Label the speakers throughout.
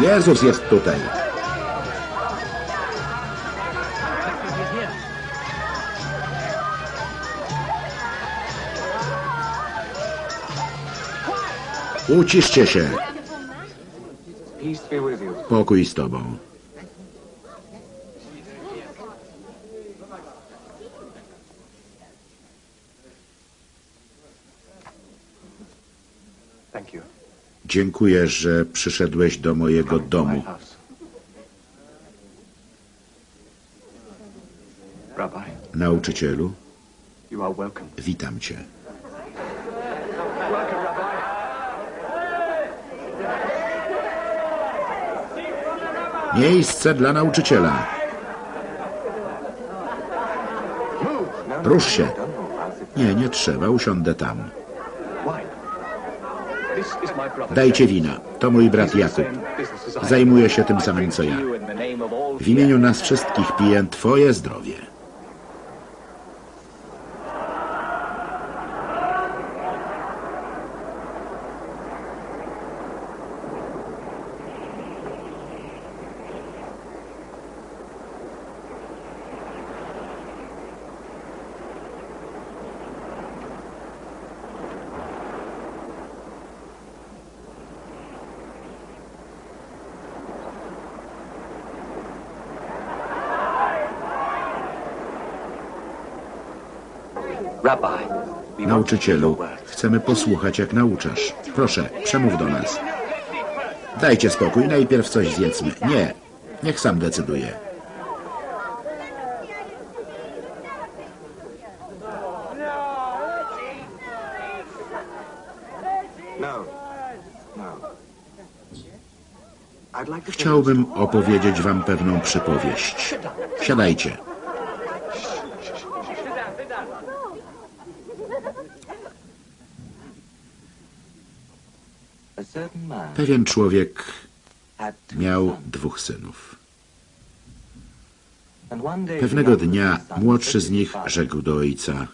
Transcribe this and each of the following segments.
Speaker 1: Jezus jest tutaj. Uciszcie się. Pokój z tobą.
Speaker 2: Thank you.
Speaker 1: Dziękuję, że przyszedłeś do mojego domu. Nauczycielu, witam cię. Miejsce dla nauczyciela. Rusz się. Nie, nie trzeba, usiądę tam. Dajcie wina. To mój brat Jakub. Zajmuje się tym samym co ja. W imieniu nas wszystkich piję twoje zdrowie. Nauczycielu, chcemy posłuchać jak nauczasz. Proszę, przemów do nas. Dajcie spokój, najpierw coś zjedzmy. Nie, niech sam decyduje.
Speaker 2: No. No.
Speaker 1: Chciałbym opowiedzieć wam pewną przypowieść. Siadajcie. Pewien człowiek miał dwóch synów. Pewnego dnia młodszy z nich rzekł do ojca: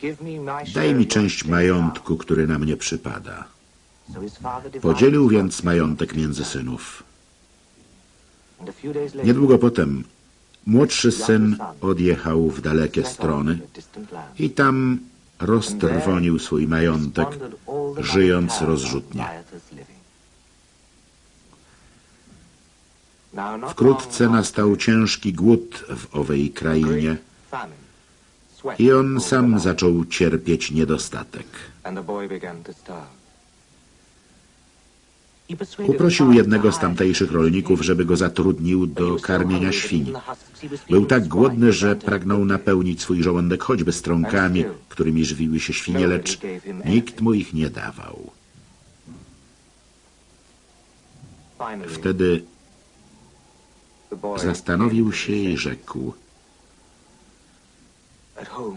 Speaker 2: "Give me my share
Speaker 1: Daj mi część majątku, który na mnie przypada. Podzielił więc majątek między synów. Niedługo potem młodszy syn odjechał w dalekie strony i tam roztrwonił swój majątek, żyjąc rozrzutnie. Wkrótce nastał ciężki głód w owej krainie i on sam zaczął cierpieć niedostatek. Poprosił jednego z tamtejszych rolników, żeby go zatrudnił do karmienia
Speaker 2: was
Speaker 1: Był tak głodny, że pragnął napełnić swój żołądek choćby strąkami, którymi żywiły się świnie, lecz nikt mu ich nie dawał. Wtedy zastanowił się i rzekł: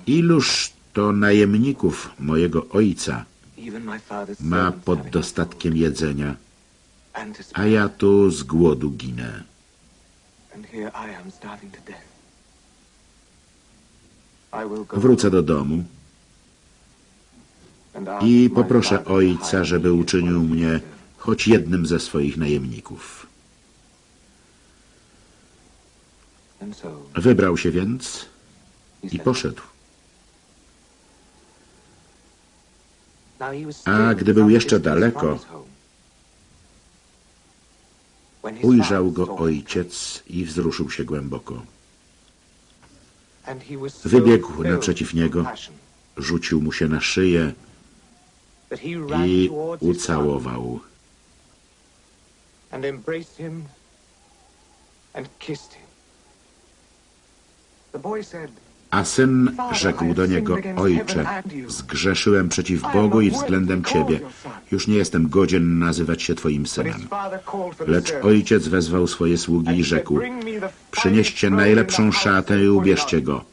Speaker 1: Iluż to najemników mojego ojca ma pod dostatkiem jedzenia, a ja tu z głodu ginę. Wrócę do domu i poproszę ojca, żeby uczynił mnie choć jednym ze swoich najemników. Wybrał się więc i poszedł. A gdy był jeszcze daleko, Ujrzał go ojciec i wzruszył się głęboko. Wybiegł naprzeciw niego. Rzucił mu się na szyję i ucałował.
Speaker 2: and
Speaker 1: A syn rzekł do niego, Ojcze, zgrzeszyłem przeciw Bogu i względem Ciebie. Już nie jestem godzien nazywać się Twoim synem. Lecz ojciec wezwał swoje sługi i rzekł,
Speaker 2: "Bring me the
Speaker 1: przynieście najlepszą szatę i ubierzcie go.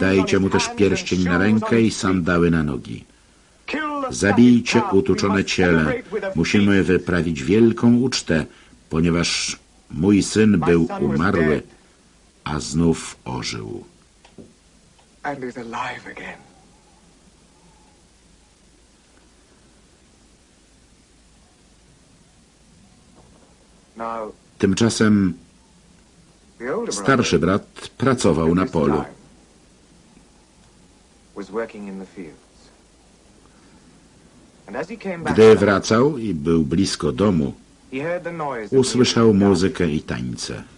Speaker 1: Dajcie mu też pierścień na rękę i sandały na nogi. Zabijcie utuczone ciele. Musimy wyprawić wielką ucztę, ponieważ mój syn był umarły, a znów ożył.
Speaker 2: And is alive again.
Speaker 1: Tymczasem starszy brat pracował na polu. Gdy wracał i był blisko domu, usłyszał muzykę i tańce.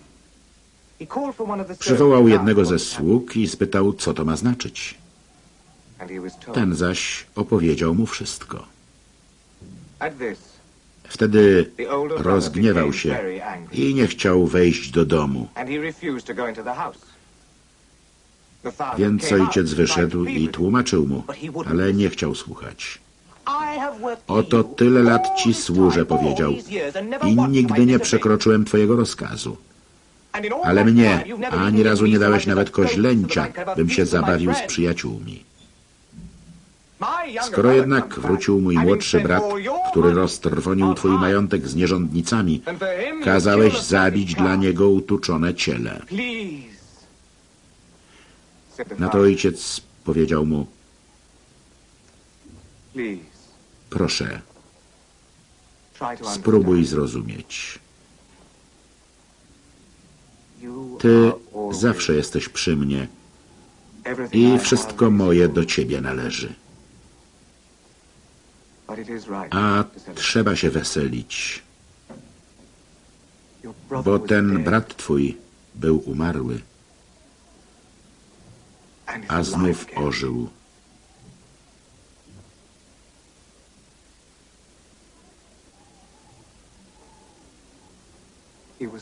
Speaker 1: Przywołał jednego ze sług i spytał, co to ma znaczyć. Ten zaś opowiedział mu wszystko. Wtedy rozgniewał się i nie chciał wejść do domu. Więc ojciec wyszedł i tłumaczył mu, ale nie chciał słuchać. Oto tyle lat ci służę, powiedział, i nigdy nie przekroczyłem twojego rozkazu. Ale mnie ani razu nie dałeś nawet koźlęcia, bym się zabawił z przyjaciółmi. Skoro jednak wrócił mój młodszy brat, który roztrwonił
Speaker 3: on
Speaker 1: twój majątek z nierządnicami, kazałeś zabić dla niego utuczone ciele. Na to ojciec powiedział mu, proszę, spróbuj zrozumieć. Ty zawsze jesteś przy mnie
Speaker 3: I
Speaker 1: wszystko moje do ciebie należy. A trzeba się weselić, bo ten brat twój był umarły, a znów ożył.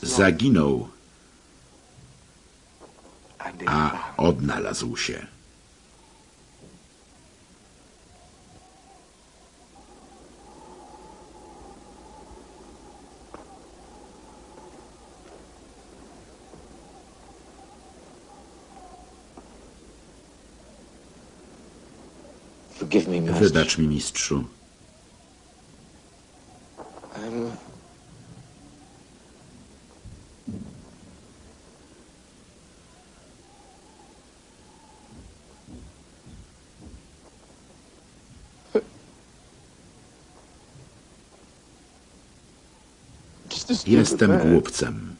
Speaker 1: Zaginął, a odnalazł się. Wybacz mi, mistrzu. Jestem głupcem.